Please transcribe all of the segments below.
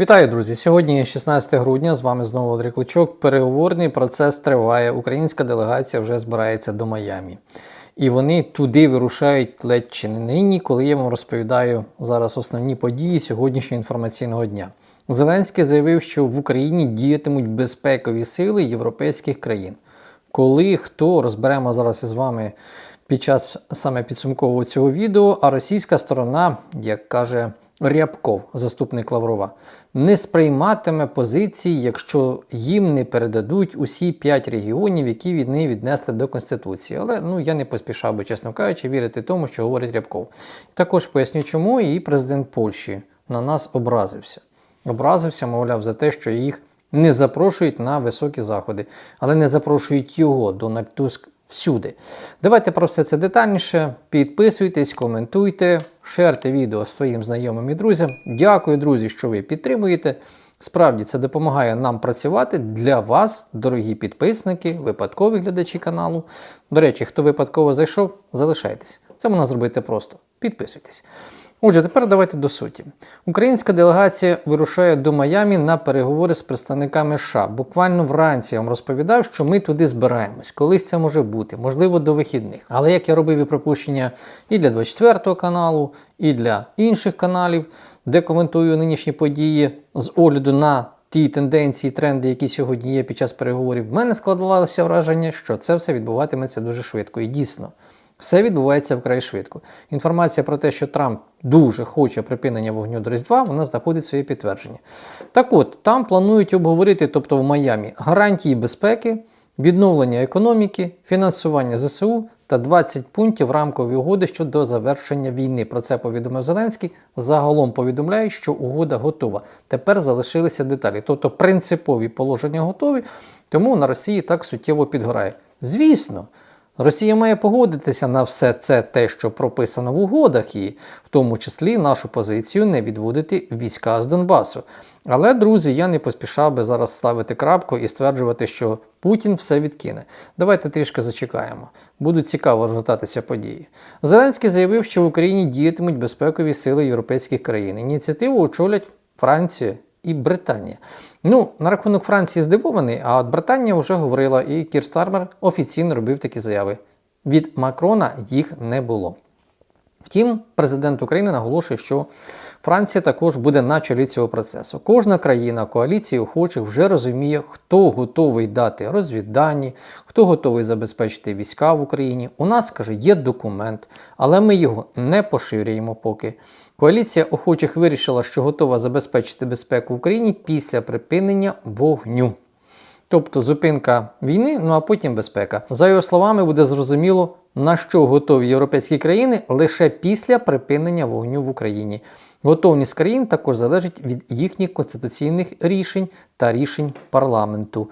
Вітаю, друзі! Сьогодні 16 грудня. З вами знову Андрій Кличок. Переговорний процес триває. Українська делегація вже збирається до Майамі. І вони туди вирушають ледь чи не нині, коли я вам розповідаю зараз основні події сьогоднішнього інформаційного дня. Зеленський заявив, що в Україні діятимуть безпекові сили європейських країн. Коли хто розберемо зараз із вами під час саме підсумкового цього відео, а російська сторона, як каже Рябков, заступник Лаврова, не сприйматиме позиції, якщо їм не передадуть усі п'ять регіонів, які від неї віднесли до Конституції. Але ну я не поспішав би, чесно кажучи, вірити тому, що говорить Рябков. Також поясню, чому і президент Польщі на нас образився. Образився, мовляв, за те, що їх не запрошують на високі заходи, але не запрошують його, Дональд Туск, всюди. Давайте про все це детальніше. Підписуйтесь, коментуйте, шерте відео своїм знайомим і друзям. Дякую, друзі, що ви підтримуєте. Справді це допомагає нам працювати для вас, дорогі підписники, випадкові глядачі каналу. До речі, хто випадково зайшов, залишайтесь. Це можна зробити просто. Підписуйтесь. Отже, тепер давайте до суті. Українська делегація вирушає до Майамі на переговори з представниками США. Буквально вранці я вам розповідав, що ми туди збираємось. Колись це може бути, можливо, до вихідних. Але як я робив і припущення і для 24 каналу, і для інших каналів, де коментую нинішні події з огляду на ті тенденції, тренди, які сьогодні є під час переговорів, в мене складалося враження, що це все відбуватиметься дуже швидко. І дійсно. Все відбувається вкрай швидко. Інформація про те, що Трамп дуже хоче припинення вогню до Різдва, вона знаходить своє підтвердження. Так от, там планують обговорити, тобто в Майамі, гарантії безпеки, відновлення економіки, фінансування ЗСУ та 20 пунктів рамкової угоди щодо завершення війни. Про це повідомив Зеленський. Загалом повідомляє, що угода готова. Тепер залишилися деталі. Тобто принципові положення готові, тому на Росії так суттєво підгорає. Звісно. Росія має погодитися на все це, те, що прописано в угодах, і в тому числі нашу позицію не відводити війська з Донбасу. Але, друзі, я не поспішав би зараз ставити крапку і стверджувати, що Путін все відкине. Давайте трішки зачекаємо. Будуть цікаво розгортатися події. Зеленський заявив, що в Україні діятимуть безпекові сили європейських країн. Ініціативу очолять Франція і Британія. Ну, на рахунок Франції здивований, а от Британія вже говорила, і Кір Стармер офіційно робив такі заяви. Від Макрона їх не було. Втім, президент України наголошує, що Франція також буде на чолі цього процесу. Кожна країна коаліції охочих вже розуміє, хто готовий дати розвіддані, хто готовий забезпечити війська в Україні. У нас каже, є документ, але ми його не поширюємо поки. Коаліція охочих вирішила, що готова забезпечити безпеку Україні після припинення вогню. Тобто зупинка війни, ну а потім безпека. За його словами, буде зрозуміло, на що готові європейські країни лише після припинення вогню в Україні. Готовність країн також залежить від їхніх конституційних рішень та рішень парламенту.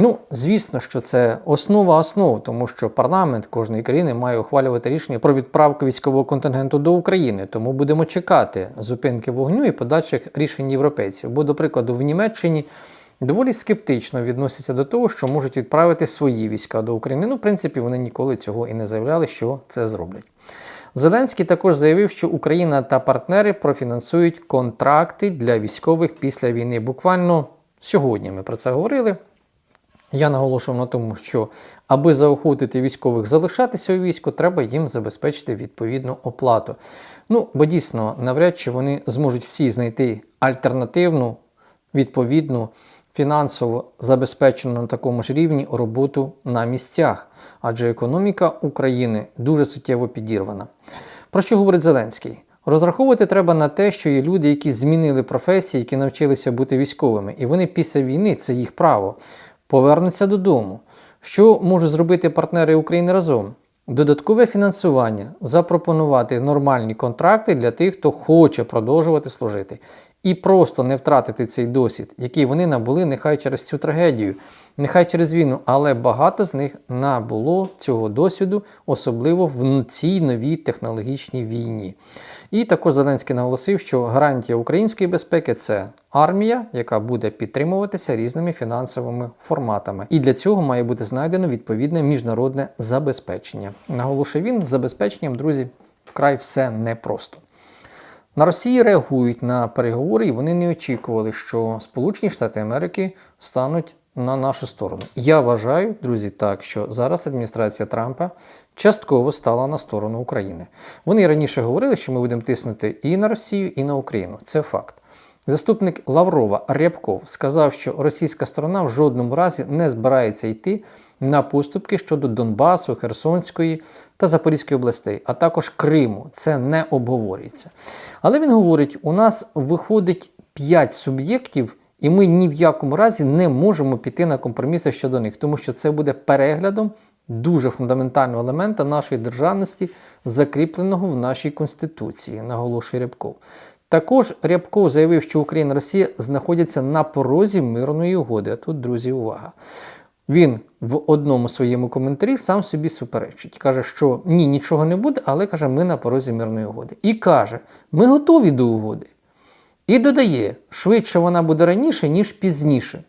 Ну, звісно, що це основа основ, тому що парламент кожної країни має ухвалювати рішення про відправку військового контингенту до України. Тому будемо чекати зупинки вогню і подальших рішень європейців. Бо, до прикладу, в Німеччині доволі скептично відносяться до того, що можуть відправити свої війська до України. Ну, в принципі, вони ніколи цього і не заявляли, що це зроблять. Зеленський також заявив, що Україна та партнери профінансують контракти для військових після війни. Буквально сьогодні ми про це говорили. Я наголошував на тому, що аби заохотити військових залишатися у війську, треба їм забезпечити відповідну оплату. Ну, бо дійсно, навряд чи вони зможуть всі знайти альтернативну, відповідну, фінансово забезпечену на такому ж рівні роботу на місцях, адже економіка України дуже суттєво підірвана. Про що говорить Зеленський? Розраховувати треба на те, що є люди, які змінили професії, які навчилися бути військовими, і вони після війни це їх право повернуться додому. Що можуть зробити партнери України разом? Додаткове фінансування, запропонувати нормальні контракти для тих, хто хоче продовжувати служити. І просто не втратити цей досвід, який вони набули нехай через цю трагедію, нехай через війну, але багато з них набуло цього досвіду, особливо в цій новій технологічній війні. І також Зеленський наголосив, що гарантія української безпеки це армія, яка буде підтримуватися різними фінансовими форматами. І для цього має бути знайдено відповідне міжнародне забезпечення. Наголошує він, забезпеченням, друзі, вкрай все непросто. На Росії реагують на переговори, і вони не очікували, що Сполучені Штати Америки стануть на нашу сторону. Я вважаю, друзі, так що зараз адміністрація Трампа частково стала на сторону України. Вони раніше говорили, що ми будемо тиснути і на Росію, і на Україну. Це факт. Заступник Лаврова Рябков сказав, що російська сторона в жодному разі не збирається йти на поступки щодо Донбасу, Херсонської та Запорізької областей, а також Криму. Це не обговорюється. Але він говорить: у нас виходить 5 суб'єктів, і ми ні в якому разі не можемо піти на компроміси щодо них, тому що це буде переглядом дуже фундаментального елемента нашої державності, закріпленого в нашій конституції, наголошує Рябков. Також Рябков заявив, що Україна Росія знаходяться на порозі мирної угоди. А тут, друзі, увага. Він в одному своєму коментарі сам собі суперечить. Каже, що ні, нічого не буде, але каже, ми на порозі мирної угоди. І каже, ми готові до угоди. І додає, швидше вона буде раніше, ніж пізніше.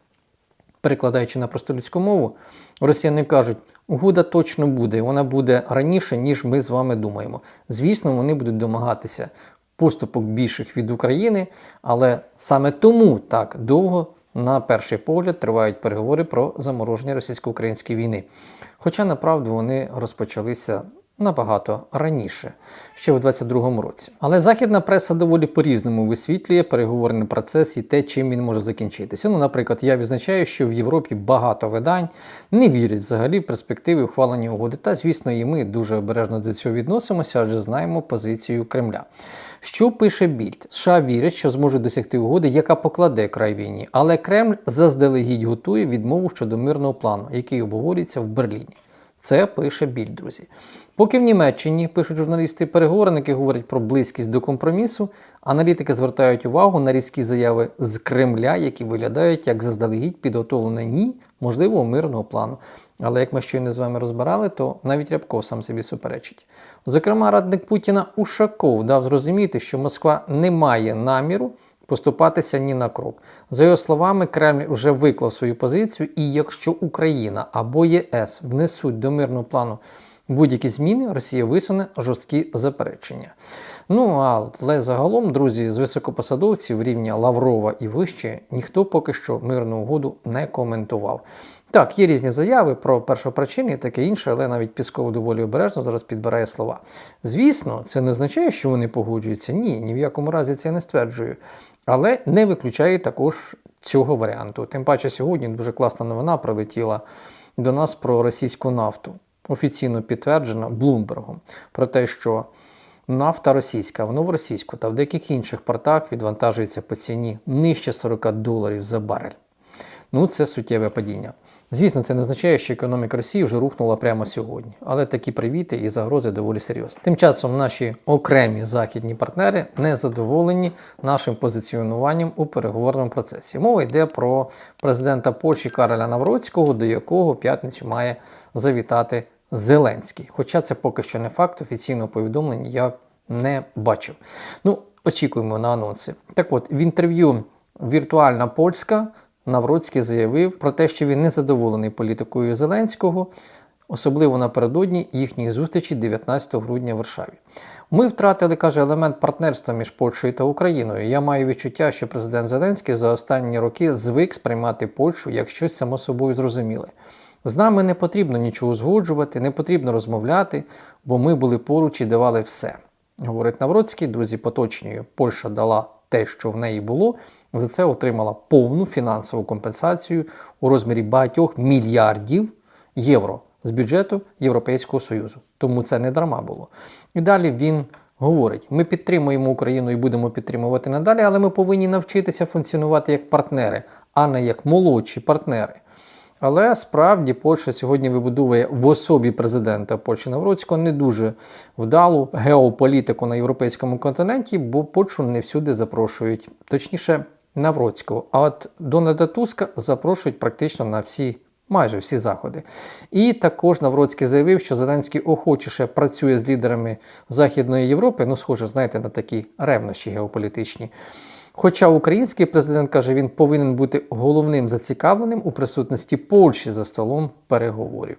Перекладаючи на просту людську мову, росіяни кажуть, угода точно буде, вона буде раніше, ніж ми з вами думаємо. Звісно, вони будуть домагатися поступок більших від України, але саме тому так довго, на перший погляд, тривають переговори про замороження російсько-української війни. Хоча направду вони розпочалися набагато раніше, ще в 22-му році. Але західна преса доволі по-різному висвітлює переговорний процес і те, чим він може закінчитися. Ну, наприклад, я відзначаю, що в Європі багато видань не вірять взагалі в перспективи ухвалення угоди. Та, звісно, і ми дуже обережно до цього відносимося, адже знаємо позицію Кремля. Що пише Більд? США вірять, що зможуть досягти угоди, яка покладе край війні, але Кремль заздалегідь готує відмову щодо мирного плану, який обговорюється в Берліні. Це пише Більд, друзі. Поки в Німеччині пишуть журналісти переговорники, говорять про близькість до компромісу, аналітики звертають увагу на різкі заяви з Кремля, які виглядають як заздалегідь підготовлене ні, можливо, мирного плану. Але як ми щойно з вами розбирали, то навіть Рябков сам собі суперечить. Зокрема, радник Путіна Ушаков дав зрозуміти, що Москва не має наміру поступатися ні на крок. За його словами, Кремль вже виклав свою позицію, і якщо Україна або ЄС внесуть до мирного плану будь-які зміни, Росія висуне жорсткі заперечення. Ну але загалом, друзі, з високопосадовців рівня Лаврова і вище ніхто поки що мирну угоду не коментував. Так, є різні заяви про першопричини і таке інше, але навіть Пісков доволі обережно зараз підбирає слова. Звісно, це не означає, що вони погоджуються. Ні, ні в якому разі це не стверджую. Але не виключає також цього варіанту. Тим паче, сьогодні дуже класна новина прилетіла до нас про російську нафту. Офіційно підтверджена Блумбергом про те, що нафта російська в новоросійську та в деяких інших портах відвантажується по ціні нижче 40 доларів за барель. Ну, це суттєве падіння. Звісно, це не означає, що економіка Росії вже рухнула прямо сьогодні, але такі привіти і загрози доволі серйозні. Тим часом наші окремі західні партнери не задоволені нашим позиціонуванням у переговорному процесі. Мова йде про президента Польщі Кароля Навроцького, до якого п'ятницю має завітати Зеленський. Хоча це поки що не факт, офіційного повідомлення я не бачив. Ну, очікуємо на анонси. Так от, в інтерв'ю Віртуальна Польська. Навроцький заявив про те, що він не задоволений політикою Зеленського, особливо напередодні їхньої зустрічі 19 грудня в Варшаві. Ми втратили, каже, елемент партнерства між Польщею та Україною. Я маю відчуття, що президент Зеленський за останні роки звик сприймати Польщу як щось само собою зрозуміле. З нами не потрібно нічого узгоджувати, не потрібно розмовляти, бо ми були поруч і давали все. Говорить Навроцький, друзі, поточнюю, Польща дала те, що в неї було, за це отримала повну фінансову компенсацію у розмірі багатьох мільярдів євро з бюджету Європейського Союзу. Тому це не драма було. І далі він говорить: ми підтримуємо Україну і будемо підтримувати надалі, але ми повинні навчитися функціонувати як партнери, а не як молодші партнери. Але справді Польща сьогодні вибудовує в особі президента Польщі Навроцького не дуже вдалу геополітику на європейському континенті, бо Польщу не всюди запрошують, точніше, Навроцького. А от Дональда Туска запрошують практично на всі. Майже всі заходи. І також Навроцький заявив, що Зеленський охочіше працює з лідерами Західної Європи, ну, схоже, знаєте, на такі ревнощі геополітичні. Хоча український президент каже, він повинен бути головним зацікавленим у присутності Польщі за столом переговорів.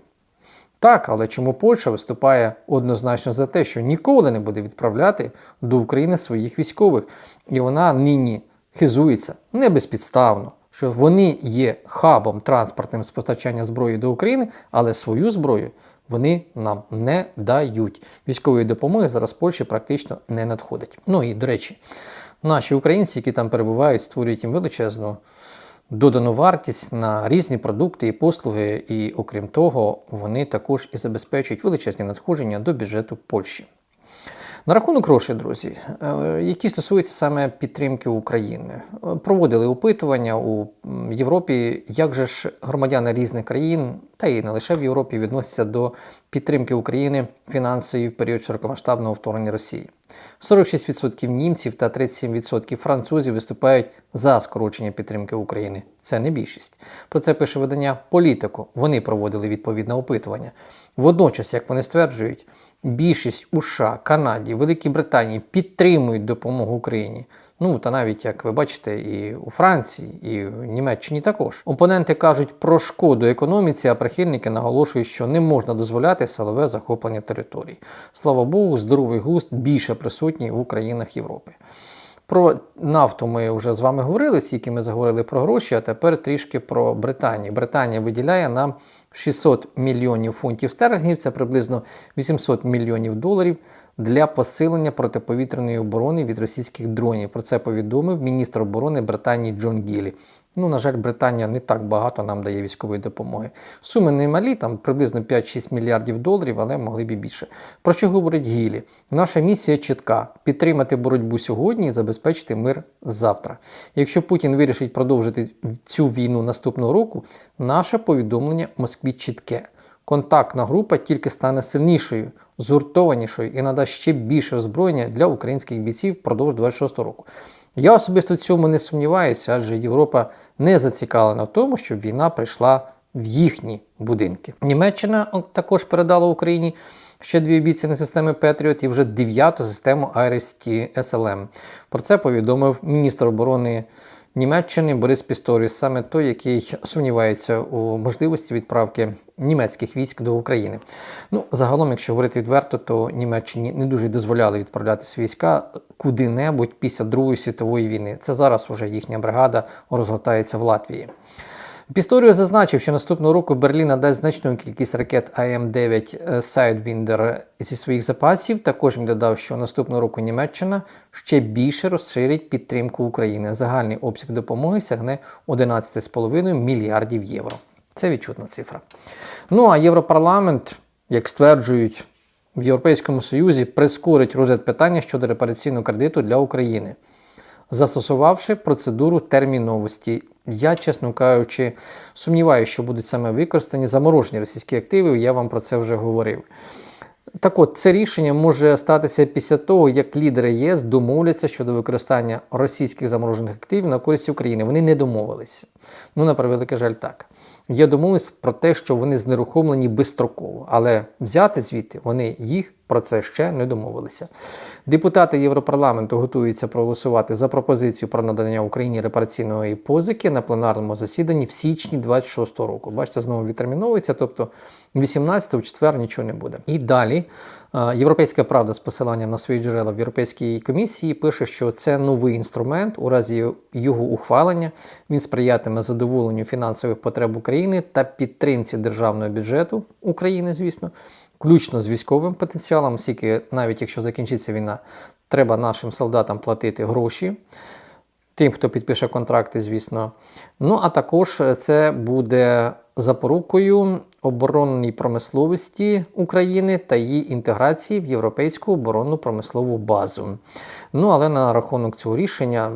Так, але чому Польща виступає однозначно за те, що ніколи не буде відправляти до України своїх військових, і вона нині хизується не безпідставно, що вони є хабом транспортним з постачання зброї до України, але свою зброю вони нам не дають. Військової допомоги зараз Польщі практично не надходить. Ну і до речі, наші українці, які там перебувають, створюють їм величезну додану вартість на різні продукти і послуги, і окрім того, вони також і забезпечують величезні надходження до бюджету Польщі. На рахунок грошей, друзі, е, які стосуються саме підтримки України, проводили опитування у Європі, як же ж громадяни різних країн, та і не лише в Європі, відносяться до підтримки України фінансової в період широкомасштабного вторгнення Росії. 46% німців та 37% французів виступають за скорочення підтримки України. Це не більшість. Про це пише видання Політико. Вони проводили відповідне опитування. Водночас, як вони стверджують, більшість у США, Канаді, Великій Британії підтримують допомогу Україні. Ну та навіть як ви бачите, і у Франції, і в Німеччині також. Опоненти кажуть про шкоду економіці, а прихильники наголошують, що не можна дозволяти силове захоплення територій. Слава Богу, здоровий глузд більше присутній в Українах Європи. Про нафту ми вже з вами говорили, скільки ми заговорили про гроші, а тепер трішки про Британію. Британія виділяє нам 600 мільйонів фунтів стерлінгів, це приблизно 800 мільйонів доларів для посилення протиповітряної оборони від російських дронів. Про це повідомив міністр оборони Британії Джон Гілі. Ну, на жаль, Британія не так багато нам дає військової допомоги. Суми не малі, там приблизно 5-6 мільярдів доларів, але могли б і більше. Про що говорить Гілі? Наша місія чітка: підтримати боротьбу сьогодні і забезпечити мир завтра. Якщо Путін вирішить продовжити цю війну наступного року, наше повідомлення Москві чітке. Контактна група тільки стане сильнішою, згуртованішою і надасть ще більше озброєння для українських бійців впродовж 26 року. Я особисто в цьому не сумніваюся, адже Європа не зацікавлена в тому, щоб війна прийшла в їхні будинки. Німеччина також передала Україні ще дві обіцяні системи Петріот і вже дев'яту систему IRIS-T SLM. Про це повідомив міністр оборони Німеччини Борис Пісторіс, саме той, який сумнівається у можливості відправки німецьких військ до України. Ну, загалом, якщо говорити відверто, то Німеччині не дуже дозволяли відправлятися війська куди-небудь після Другої світової війни. Це зараз уже їхня бригада розгортається в Латвії. Пісторіо зазначив, що наступного року Берлін надасть значну кількість ракет АМ-9 Sidewinder зі своїх запасів. Також він додав, що наступного року Німеччина ще більше розширить підтримку України. Загальний обсяг допомоги сягне 11,5 мільярдів євро. Це відчутна цифра. Ну а Європарламент, як стверджують в Європейському Союзі, прискорить розгляд питання щодо репараційного кредиту для України застосувавши процедуру терміновості. Я, чесно кажучи, сумніваюся, що будуть саме використані заморожені російські активи, я вам про це вже говорив. Так от, це рішення може статися після того, як лідери ЄС домовляться щодо використання російських заморожених активів на користь України. Вони не домовилися. Ну, на превеликий жаль, так. Є домовленість про те, що вони знерухомлені безстроково, але взяти звідти вони їх про це ще не домовилися. Депутати Європарламенту готуються проголосувати за пропозицію про надання Україні репараційної позики на пленарному засіданні в січні 26 року. Бачите, знову відтерміновується, тобто 18 в четвер нічого не буде. І далі е, Європейська правда з посиланням на свої джерела в Європейській комісії пише, що це новий інструмент. У разі його ухвалення він сприятиме задоволенню фінансових потреб України та підтримці державного бюджету України, звісно включно з військовим потенціалом, оскільки навіть якщо закінчиться війна, треба нашим солдатам платити гроші. Тим, хто підпише контракти, звісно. Ну, а також це буде запорукою оборонній промисловості України та її інтеграції в європейську оборонну промислову базу. Ну, але на рахунок цього рішення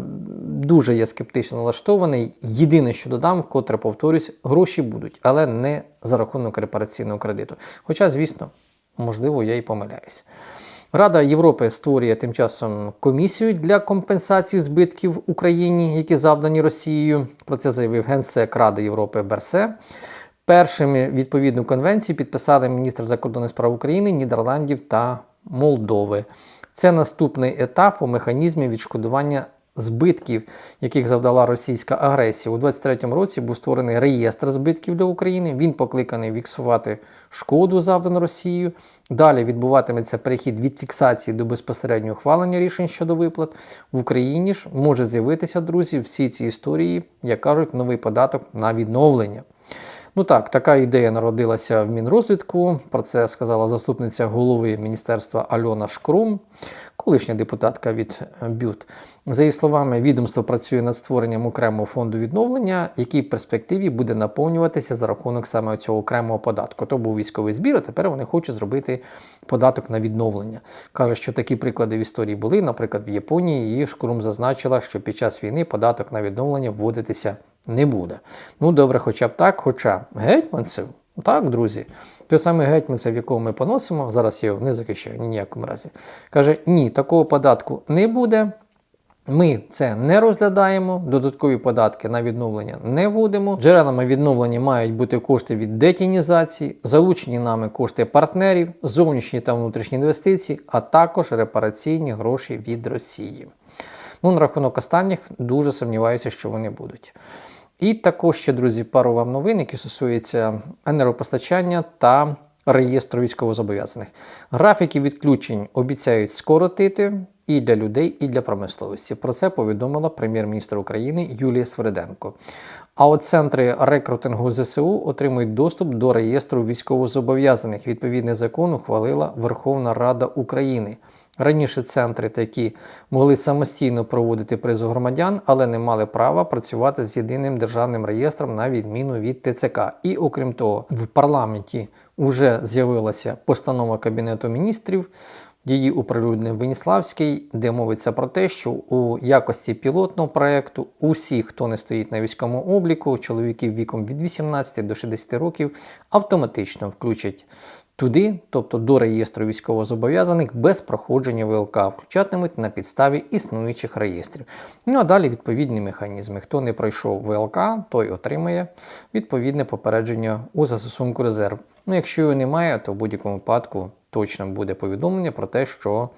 дуже я скептично налаштований. Єдине, що додам, котре повторюсь, гроші будуть, але не за рахунок репараційного кредиту. Хоча, звісно, можливо, я і помиляюсь. Рада Європи створює тим часом комісію для компенсації збитків Україні, які завдані Росією. Про це заявив генсек Ради Європи Берсе. Першими відповідну конвенцію підписали міністр закордонних справ України, Нідерландів та Молдови. Це наступний етап у механізмі відшкодування збитків, яких завдала російська агресія. У 23-му році був створений реєстр збитків для України. Він покликаний фіксувати шкоду, завдану Росією. Далі відбуватиметься перехід від фіксації до безпосереднього ухвалення рішень щодо виплат. В Україні ж може з'явитися, друзі, всі ці історії, як кажуть, новий податок на відновлення. Ну так, така ідея народилася в Мінрозвідку. Про це сказала заступниця голови міністерства Альона Шкрум, колишня депутатка від БЮТ. За її словами, відомство працює над створенням окремого фонду відновлення, який в перспективі буде наповнюватися за рахунок саме цього окремого податку. То був військовий збір, а тепер вони хочуть зробити податок на відновлення. Каже, що такі приклади в історії були. Наприклад, в Японії і Шкрум зазначила, що під час війни податок на відновлення вводитися не буде. Ну, добре, хоча б так, хоча гетьманцев, так, друзі, той самий гетьманцев, якого ми поносимо, зараз я його не захищаю ні ніякому разі, каже, ні, такого податку не буде. Ми це не розглядаємо, додаткові податки на відновлення не вводимо. Джерелами відновлення мають бути кошти від детінізації, залучені нами кошти партнерів, зовнішні та внутрішні інвестиції, а також репараційні гроші від Росії. Ну, на рахунок останніх дуже сумніваюся, що вони будуть. І також ще, друзі, пару вам новин, які стосуються енергопостачання та реєстру військовозобов'язаних. Графіки відключень обіцяють скоротити і для людей, і для промисловості. Про це повідомила прем'єр-міністр України Юлія Свериденко. А от центри рекрутингу ЗСУ отримують доступ до реєстру військовозобов'язаних. Відповідний закон ухвалила Верховна Рада України. Раніше центри такі могли самостійно проводити призов громадян, але не мали права працювати з єдиним державним реєстром на відміну від ТЦК. І окрім того, в парламенті вже з'явилася постанова Кабінету міністрів. Її оприлюднив Веніславський, де мовиться про те, що у якості пілотного проєкту усі, хто не стоїть на військовому обліку, чоловіків віком від 18 до 60 років, автоматично включать туди, тобто до реєстру військовозобов'язаних, без проходження ВЛК, включатимуть на підставі існуючих реєстрів. Ну а далі відповідні механізми. Хто не пройшов ВЛК, той отримає відповідне попередження у застосунку резерв. Ну, якщо його немає, то в будь-якому випадку точно буде повідомлення про те, що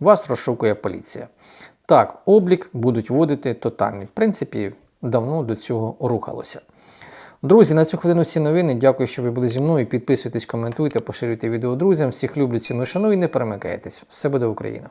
вас розшукує поліція. Так, облік будуть вводити тотальний. В принципі, давно до цього рухалося. Друзі, на цю хвилину всі новини. Дякую, що ви були зі мною. Підписуйтесь, коментуйте, поширюйте відео друзям. Всіх люблю, ціную, шаную і не перемикайтесь. Все буде Україна!